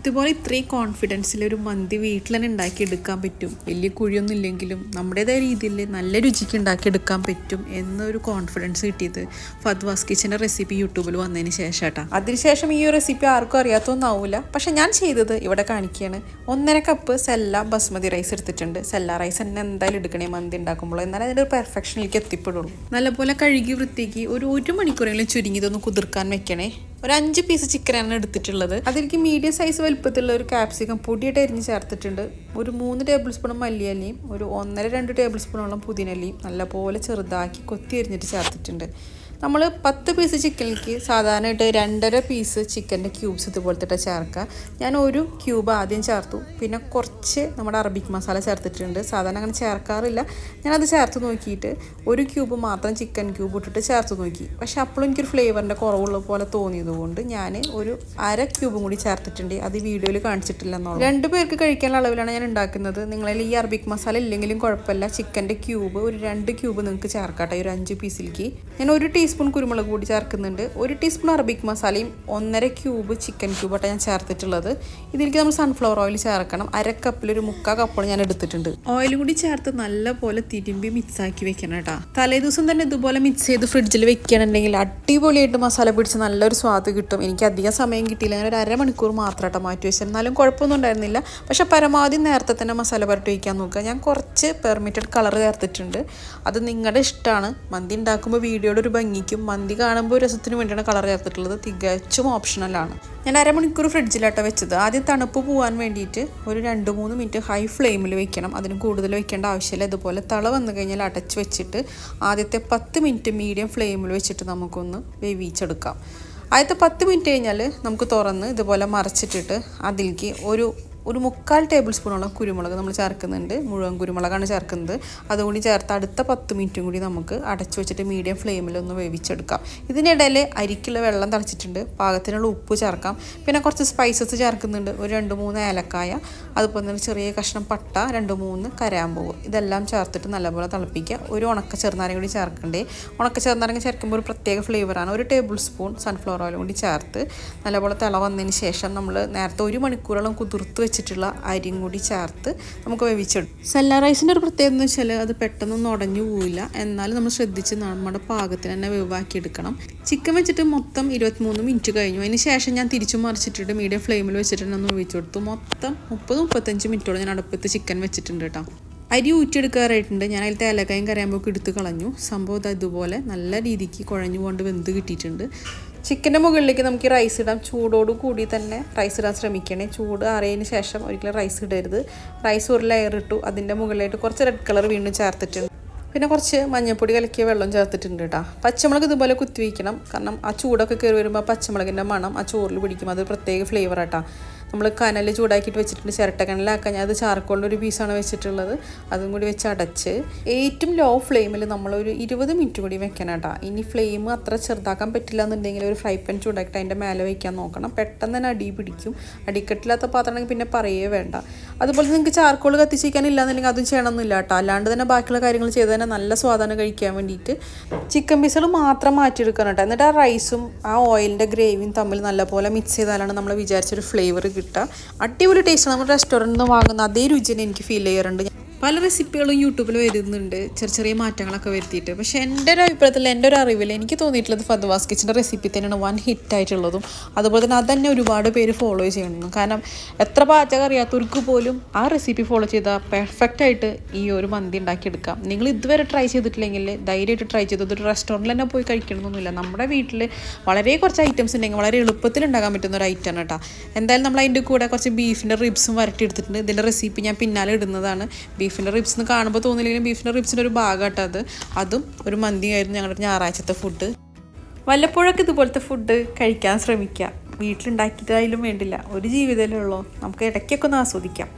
ഇതുപോലെ ഇത്രയും കോൺഫിഡൻസിൽ ഒരു മന്തി വീട്ടിൽ തന്നെ ഉണ്ടാക്കിയെടുക്കാൻ പറ്റും. വലിയ കുഴിയൊന്നും ഇല്ലെങ്കിലും നമ്മുടേതായ രീതിയിൽ നല്ല രുചിക്ക് ഉണ്ടാക്കിയെടുക്കാൻ പറ്റും എന്നൊരു കോൺഫിഡൻസ് കിട്ടിയത് ഫദ്വാസ് കിച്ചന്റെ റെസിപ്പി യൂട്യൂബിൽ വന്നതിന് ശേഷം കേട്ടോ അതിനുശേഷം ഈ റെസിപ്പി ആർക്കും അറിയാത്തൊന്നാവില്ല പക്ഷേ ഞാൻ ചെയ്തത് ഇവിടെ കാണിക്കുകയാണ് ഒന്നര കപ്പ് സെല്ല ബസ്മതി റൈസ് എടുത്തിട്ടുണ്ട്. സെല്ല റൈസ് തന്നെ എന്തായാലും എടുക്കണേ മന്തി ഉണ്ടാക്കുമ്പോൾ. എന്നാലും അതിന്റെ ഒരു പെർഫെക്ഷനിലേക്ക് എത്തിപ്പെടുള്ളൂ. നല്ലപോലെ കഴുകി വൃത്തിക്ക് ഒരു ഒരു മണിക്കൂറെങ്കിലും ചുരുങ്ങിയതൊന്ന് കുതിർക്കാൻ വെക്കണേ. ഒരു അഞ്ച് പീസ് ചിക്കനാണ് എടുത്തിട്ടുള്ളത്. അതിലേക്ക് മീഡിയം സൈസ് വലുപ്പത്തിലുള്ള ഒരു കാപ്സിക്കം പൊടിയായിട്ട് അരിഞ്ഞ് ചേർത്തിട്ടുണ്ട്. ഒരു മൂന്ന് ടേബിൾ സ്പൂൺ മല്ലിയല്ലയും ഒരു ഒന്നര രണ്ട് ടേബിൾ സ്പൂണോളം പുതിനല്ലയും നല്ലപോലെ ചെറുതാക്കി കൊത്തി അരിഞ്ഞിട്ട് ചേർത്തിട്ടുണ്ട്. നമ്മൾ പത്ത് പീസ് ചിക്കനിലേക്ക് സാധാരണയായിട്ട് രണ്ടര പീസ് ചിക്കന്റെ ക്യൂബ്സ് ഇതുപോലത്തെ ചേർക്കുക ഞാൻ ഒരു ക്യൂബ് ആദ്യം ചേർത്തു. പിന്നെ കുറച്ച് നമ്മുടെ അറബിക് മസാല ചേർത്തിട്ടുണ്ട്. സാധാരണ അങ്ങനെ ചേർക്കാറില്ല. ഞാനത് ചേർത്ത് നോക്കിയിട്ട് ഒരു ക്യൂബ് മാത്രം ചിക്കൻ ക്യൂബ് ഇട്ടിട്ട് ചേർത്ത് നോക്കി. പക്ഷെ അപ്പോഴും എനിക്കൊരു ഫ്ലേവറിന്റെ കുറവുള്ള പോലെ തോന്നിയതുകൊണ്ട് ഞാൻ ഒരു അര ക്യൂബും കൂടി ചേർത്തിട്ടുണ്ട്. അത് വീഡിയോയിൽ കാണിച്ചിട്ടില്ല എന്നുള്ളത് രണ്ട് പേർക്ക് കഴിക്കാനുള്ള അളവിലാണ് ഞാൻ ഉണ്ടാക്കുന്നത്. നിങ്ങളിൽ ഈ അറബിക് മസാല ഇല്ലെങ്കിലും കുഴപ്പമില്ല. ചിക്കന്റെ ക്യൂബ് ഒരു രണ്ട് ക്യൂബ് നിങ്ങൾക്ക് ചേർക്കാട്ടെ. ഒരു അഞ്ച് പീസിലേക്ക് ഞാൻ ഒരു ടീസ്പൂൺ കുരുമുളക് കൂടി ചേർക്കുന്നുണ്ട്. ഒരു ടീസ്പൂൺ അറബിക് മസാലയും ഒന്നര ക്യൂബ് ചിക്കൻ ക്യൂബായിട്ട് ഞാൻ ചേർത്തിട്ടുള്ളത്. ഇതിലേക്ക് നമ്മൾ സൺഫ്ലവർ ഓയിൽ ചേർക്കണം. അര കപ്പിൽ ഒരു മുക്കാൽ കപ്പ് ഞാൻ എടുത്തിട്ടുണ്ട്. ഓയിലും കൂടി ചേർത്ത് നല്ലപോലെ തിരുമ്പി മിക്സ് ആക്കി വെക്കണം കേട്ടോ. തലേ ദിവസം തന്നെ ഇതുപോലെ മിക്സ് ചെയ്ത് ഫ്രിഡ്ജിൽ വെക്കുകയാണെന്നുണ്ടെങ്കിൽ അടിപൊളിയായിട്ട് മസാല പിടിച്ച് നല്ലൊരു സ്വാദ് കിട്ടും. എനിക്ക് അധികം സമയം കിട്ടിയില്ല. ഞാൻ ഒരു അരമണിക്കൂർ കേട്ടോ മാറ്റി വെച്ചാൽ എന്നാലും കുഴപ്പമൊന്നും ഉണ്ടായിരുന്നില്ല. പക്ഷെ പരമാവധി നേരത്തെ തന്നെ മസാല പുരട്ടി വയ്ക്കാൻ നോക്കുക. ഞാൻ കുറച്ച് പെർമിറ്റഡ് കളർ ചേർത്തിട്ടുണ്ട്. അത് നിങ്ങളുടെ ഇഷ്ടമാണ് മന്തി ഉണ്ടാക്കുമ്പോൾ വീഡിയോയുടെ ഒരു ഭംഗിക്കും മന്തി കാണുമ്പോൾ രസത്തിന് വേണ്ടിയാണ് കളർ ചേർത്തിട്ടുള്ളത്. തികച്ചും ഓപ്ഷണലാണ് ഞാൻ അരമണിക്കൂർ ഫ്രിഡ്ജിലാട്ടോ വെച്ചത്. ആദ്യം തണുപ്പ് പോകാൻ വേണ്ടിയിട്ട് ഒരു രണ്ട് മൂന്ന് മിനിറ്റ് ഹൈ ഫ്ലെയിമിൽ വെക്കണം. അതിന് കൂടുതൽ വെക്കേണ്ട ആവശ്യമില്ല. ഇതുപോലെ തള വന്നു കഴിഞ്ഞാൽ അടച്ച് വെച്ചിട്ട് ആദ്യത്തെ പത്ത് മിനിറ്റ് മീഡിയം ഫ്ലെയിമിൽ വെച്ചിട്ട് നമുക്കൊന്ന് വേവിച്ചെടുക്കാം. ആദ്യത്തെ പത്ത് മിനിറ്റ് കഴിഞ്ഞാൽ നമുക്ക് തുറന്ന് ഇതുപോലെ മറച്ചിട്ടിട്ട് അതിലേക്ക് ഒരു ഒരു മുക്കാൽ ടേബിൾ സ്പൂണോളം കുരുമുളക് നമ്മൾ ചേർക്കുന്നുണ്ട്. മുഴുവൻ കുരുമുളകാണ് ചേർക്കുന്നത്. അതുകൂടി ചേർത്ത് അടുത്ത പത്ത് മിനിറ്റും കൂടി നമുക്ക് അടച്ചു വെച്ചിട്ട് മീഡിയം ഫ്ലെയിമിൽ ഒന്ന് വേവിച്ചെടുക്കാം. ഇതിനിടയിൽ അരിക്കുള്ള വെള്ളം തിളച്ചിട്ടുണ്ട്. പാകത്തിനുള്ള ഉപ്പ് ചേർക്കാം. പിന്നെ കുറച്ച് സ്പൈസസ് ചേർക്കുന്നുണ്ട്. ഒരു രണ്ട് മൂന്ന് ഏലക്കായ അതുപോലെ തന്നെ ചെറിയ കഷ്ണം പട്ട രണ്ട് മൂന്ന് കരാമ്പൂവ് ഇതെല്ലാം ചേർത്തിട്ട് നല്ലപോലെ തിളപ്പിക്കുക. ഒരു ഉണക്ക ചെറുനാരങ്ങ കൂടി ചേർക്കണ്ടേ. ഉണക്ക ചെറുനാരങ്ങ ചേർക്കുമ്പോൾ ഒരു പ്രത്യേക ഫ്ലേവറാണ് ഒരു ടേബിൾ സ്പൂൺ സൺഫ്ലവർ ഓയിലും കൂടി ചേർത്ത് നല്ലപോലെ തിള വന്നതിന് ശേഷം നമ്മൾ നേരത്തെ ഒരു മണിക്കൂറോളം കുതിർത്ത് വെച്ചിട്ടുള്ള അരിയും കൂടി ചേർത്ത് നമുക്ക് വേവിച്ചെടുക്കും സെല്ല റൈസിന്റെ ഒരു പ്രത്യേകത എന്ന് വെച്ചാൽ അത് പെട്ടെന്നൊന്നും ഉടഞ്ഞു പോവില്ല. എന്നാലും നമ്മൾ ശ്രദ്ധിച്ച് നമ്മുടെ പാകത്തിന് തന്നെ വേവാക്കി എടുക്കണം. ചിക്കൻ വെച്ചിട്ട് മൊത്തം ഇരുപത്തിമൂന്ന് മിനിറ്റ് കഴിഞ്ഞു. അതിന് ശേഷം ഞാൻ തിരിച്ചു മറിച്ചിട്ടിട്ട് മീഡിയം ഫ്ലെയിമിൽ വെച്ചിട്ട് ഒന്ന് വേവിച്ചു കൊടുത്തു. മൊത്തം മുപ്പത് മുപ്പത്തഞ്ച് മിനിറ്റോളം ഞാൻ അടുപ്പത്ത് ചിക്കൻ വെച്ചിട്ടുണ്ട് കേട്ടോ. അരി ഊറ്റിയെടുക്കാറായിട്ടുണ്ട്. ഞാൻ അതിൽ തേലക്കായും കരയാമ്പൊക്കെ എടുത്ത് കളഞ്ഞു. സംഭവം ഇതുപോലെ നല്ല രീതിക്ക് കുഴഞ്ഞു കൊണ്ട് വെന്ത് കിട്ടിയിട്ടുണ്ട്. ചിക്കന്റെ മുകളിലേക്ക് നമുക്ക് ഈ റൈസ് ഇടാം. ചൂടോട് കൂടി തന്നെ റൈസ് ഇടാൻ ശ്രമിക്കണേ. ചൂട് അറിയതിന് ശേഷം ഒരിക്കലും റൈസ് ഇടരുത്. റൈസ് ഒരു ലെയർ ഇട്ടു. അതിന്റെ മുകളിലായിട്ട് കുറച്ച് റെഡ് കളർ വീണ്ടും ചേർത്തിട്ടുണ്ട്. പിന്നെ കുറച്ച് മഞ്ഞൾപ്പൊടി കലക്കിയ വെള്ളം ചേർത്തിട്ടുണ്ട് കേട്ടോ പച്ചമുളക് ഇതുപോലെ കുത്തി വയ്ക്കണം കാരണം ആ ചൂടൊക്കെ കയറി വരുമ്പോൾ പച്ചമുളകിന്റെ മണം ആ ചോറിൽ പിടിക്കും. അത് പ്രത്യേക ഫ്ലേവർ ആട്ടാ നമ്മൾ കനൽ ചൂടാക്കിയിട്ട് വെച്ചിട്ടുണ്ട് ചിരട്ട കനലാക്കാൻ. ഞാൻ അത് ചാർക്കോളിന്റെ ഒരു പീസാണ് വെച്ചിട്ടുള്ളത്. അതും കൂടി വെച്ച് അടച്ച്. ഏറ്റവും ലോ ഫ്ലെയിമിൽ നമ്മളൊരു ഇരുപത് മിനിറ്റ് കൂടി വെക്കണം കേട്ടോ. ഇനി ഫ്ലെയിം അത്ര ചെറുതാക്കാൻ പറ്റില്ല എന്നുണ്ടെങ്കിൽ ഒരു ഫ്രൈ പാൻ ചൂടാക്കിയിട്ട് അതിന്റെ മേലെ വയ്ക്കാൻ നോക്കണം. പെട്ടെന്ന് തന്നെ അടി പിടിക്കും. അടിക്കെട്ടില്ലാത്ത പാത്രമാണെങ്കിൽ പിന്നെ പറയേ വേണ്ട. അതുപോലെ നിങ്ങൾക്ക് ചാർക്കോൾ കത്തിച്ചിരിക്കാൻ ഇല്ലാന്നുണ്ടെങ്കിൽ അതും ചെയ്യണമെന്നില്ല കേട്ടോ. അല്ലാണ്ട് തന്നെ ബാക്കിയുള്ള കാര്യങ്ങൾ ചെയ്ത് തന്നെ നല്ല സ്വാദാണ് കഴിക്കാൻ വേണ്ടിയിട്ട്. ചിക്കൻ പീസുകൾ മാത്രം മാറ്റിയെടുക്കണം കേട്ടോ. എന്നിട്ട് ആ റൈസും ആ ഓയിലിന്റെ ഗ്രേവിയും തമ്മിൽ നല്ലപോലെ മിക്സ് ചെയ്താലാണ് നമ്മൾ വിചാരിച്ചൊരു ഫ്ലേവർ കിട്ടുക. അടിപൊളി ടേസ്റ്റ് നമ്മുടെ റെസ്റ്റോറന്റിൽ നിന്ന് വാങ്ങുന്ന അതേ രുചി എനിക്ക് ഫീൽ ചെയ്യാറുണ്ട്. പല റെസിപ്പികളും യൂട്യൂബിൽ വരുന്നുണ്ട്. ചെറിയ ചെറിയ മാറ്റങ്ങളൊക്കെ വരുത്തിയിട്ട്. പക്ഷേ എന്റെ ഒരു അഭിപ്രായത്തിൽ എന്റെ ഒരു അറിവിൽ എനിക്ക് തോന്നിയിട്ടുള്ളത് ഫദ്വാസ് കിച്ചന്റെ റെസിപ്പി തന്നെയാണ് വൺ ഹിറ്റ് ആയിട്ടുള്ളതും. അതുപോലെ തന്നെ അതന്നെ ഒരുപാട് പേര് ഫോളോ ചെയ്യണം കാരണം എത്ര പാചകം അറിയാത്തവർക്ക് പോലും ആ റെസിപ്പി ഫോളോ ചെയ്താൽ പെർഫെക്റ്റ് ആയിട്ട് ഈ ഒരു മന്തി ഉണ്ടാക്കിയെടുക്കാം. നിങ്ങൾ ഇതുവരെ ട്രൈ ചെയ്തിട്ടില്ലെങ്കിൽ ധൈര്യമായിട്ട് ട്രൈ ചെയ്തത് ഒരു റെസ്റ്റോറന്റിൽ തന്നെ പോയി കഴിക്കണമെന്നൊന്നുമില്ല. നമ്മുടെ വീട്ടിൽ വളരെ കുറച്ച് ഐറ്റംസ് ഉണ്ടെങ്കിൽ വളരെ എളുപ്പത്തിൽ ഉണ്ടാക്കാൻ പറ്റുന്ന ഒരു ഐറ്റമാണ് കേട്ടോ. എന്തായാലും നമ്മൾ അതിന്റെ കൂടെ കുറച്ച് ബീഫിന്റെ റിബ്സും വരട്ടി എടുത്തിട്ടുണ്ട് ഇതിന്റെ റെസിപ്പി ഞാൻ പിന്നാലെ ഇടുന്നതാണ്. ബീഫിന്റെ റിബ്സ് എന്ന് കാണുമ്പോൾ തോന്നില്ലെങ്കിലും ബീഫിന്റെ റിബ്സിന്റെ ഒരു ഭാഗമാട്ടോ അത്. അതും ഒരു മന്തിയായിരുന്നു ഞങ്ങളുടെ ഞായറാഴ്ചത്തെ ഫുഡ് വല്ലപ്പോഴൊക്കെ ഇതുപോലത്തെ ഫുഡ് കഴിക്കാൻ ശ്രമിക്കുക വീട്ടിലുണ്ടാക്കിയതായാലും വേണ്ടില്ല. ഒരു ജീവിതമല്ലേ ഉള്ളൂ. നമുക്ക് ഇടയ്ക്കൊക്കെ ഒന്ന് ആസ്വദിക്കാം.